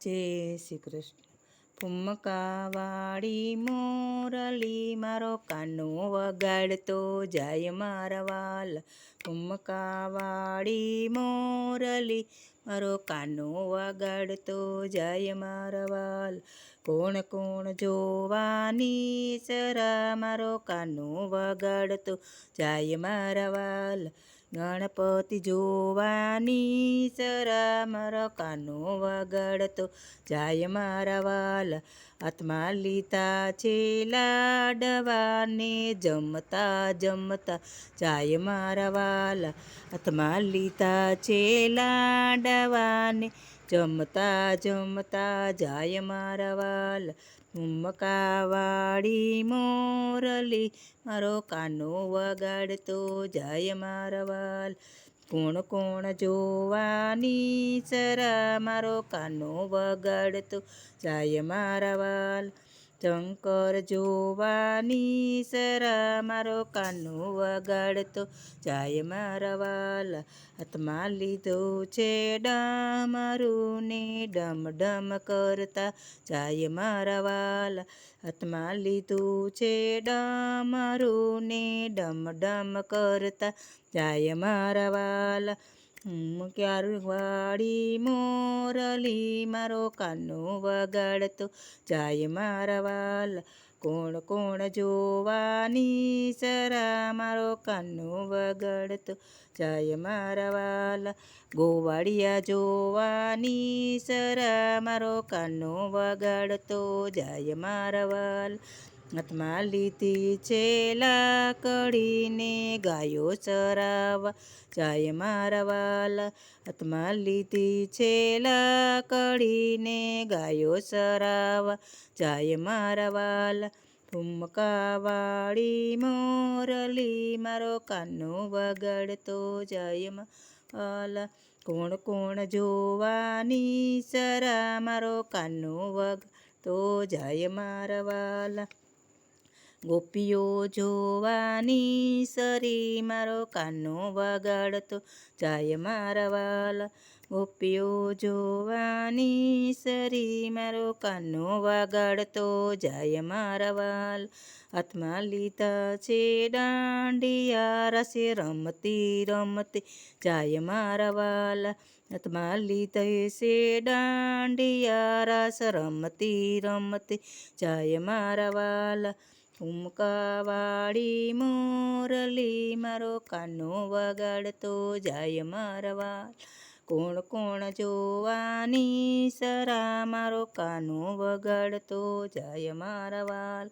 જય શ્રી કૃષ્ણ. ફુમકાવાળી મોરલી મારો કાનો વગાડતો જાય મારા વાલ. ફુમકાવાળી મોરલી મારો કાનો વગાડતો જાય મારા વાલ. કોણ કોણ જોવાની સરા મારો કાનો વગાડતો જાય મારા વાલ. ગણપતિ જોવાની સરા મારા કાનો વગાડતો. જાય મારા વાલ આત્મા લીતા છે લાડવાને જમતા જમતા. જાય મારા વાલ આત્મા લીતા છે લાડવાને જમતા જમતા જાય મારા વાલ. વાડી મોરલી, મારો કાનો વગાડતો જાય મારા વાલ. કોણ કોણ જોવાની સરા મારો કાનો વગાડતો જાય મારા વાલ. શંકર જોવાની સરા મારો કાનો વગાડતો. જાય મારા વાલ હાથમાં લીધો છે ડામરું ને ડમ ડમ કરતા. જાય મારા વાલ હાથમાં લીધું છે ડામરું ને ડમ ડમ કરતા. જાય મારા વાલ વાળી મોરલી મારો કાનો વગાડતો. જાય મારા વાલ કોણ કોણ જોવાની સરા મારો કાનો વગાડતો. જાય મારા વાલ ગોવાળિયા જોવાની સરા મારો કાનો વગાડતો. જાય મારા વાલ હાથમાં લીધી છે લાકડીને ગાયો ચરાવા જાય મારા વાલા હાથમાં લીધી છે લાકડીને ગાયો ચરાવા જાય મારા વાલા ફૂમકાવાળી મોરલી, મારો કાનો વગાડતો જાય વાલા કોણ કોણ જોવાની સરા, મારો કાનો વગતો જાય મારા વાલા ગોપીઓ જોવાની સરી મારો કાનો વગાડતો, જાય મારા વાલ. ગોપીઓ જોવાની સરી મારો કાનો વગાડતો, જાય મારા વાલ. હાથમાં લીધા છે દાંડિયા રસે રમતી રમતી, જાય મારા વાલ. હાથમાં લીધે છે દાંડિયા રસ રમતી રમતી, જાય મારા વાલ. ફૂમકાવાળી મોરલી મારો કાનો વગાડતો જાય મારવા કોણ કોણ જોવાની સરા મારો કાનો વગાડતો જાય મારવાલ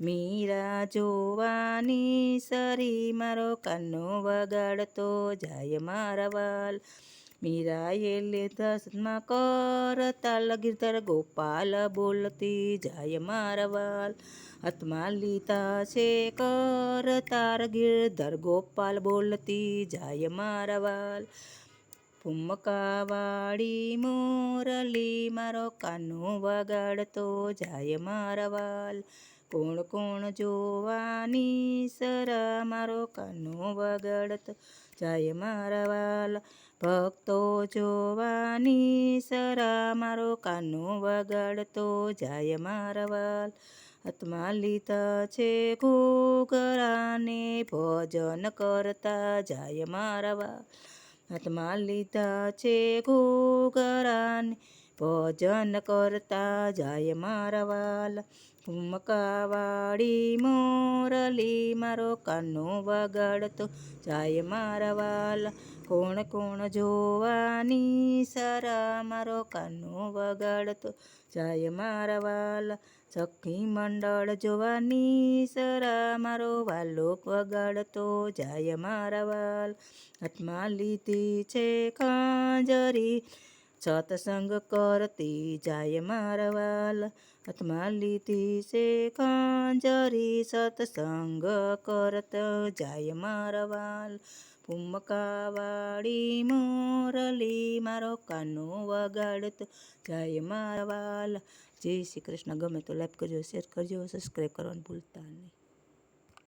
મીરા જોવાની સરી મારો કાનો વગાડતો જાય મારા મીરાએ દસમાં કરતા લગીરધર ગોપાલ બોલતી, જાય મારવાલ આત્મા લીધા છે કર, તાર ગીરધર ગોપાલ બોલતી, જાય મારવાલ પુમકાવાડી મોરલી, મારો કાનો વગાડતો, જાય મારા વાલ. કોણ કોણ જોવાની સરા મારો કાનો વગાડતો? જાય મારા વાલા ભક્તો જોવાની સરા મારો કાનો વગાડતો? જાય મારા વાલ હાથમાં લીધા છે ઘૂઘરાને ભજન કરતા? જાય મારા હાથમાં લીધા છે ઘૂઘરાને ભજન કરતા જાય મારા વાલ. ફૂમકાવાળી મોરલી મારો કાનો વગાડતો જાય મારા વાલ. કોણ કોણ જોવાની સારા મારો કાનો વગાડતો જાય મારા વાલ. સખી મંડળ જોવાની સરા મારો વાલો વગાડતો જાય મારા વાલ. હાથમાં લીધી છે ખાંજરી સત્સંગ કરતી જાય મારા વાલ. લીધી છે ખાંજરી, સતસંગ કરત જાય મારા વાલ. મોરલી મારો કાનો વગાડત જાય મારા વાલ. જય શ્રી કૃષ્ણ. ગમે તો લાઈક કરજો શેર કરજો સબસ્ક્રાઈબ કરવાનું ભૂલતા નહીં.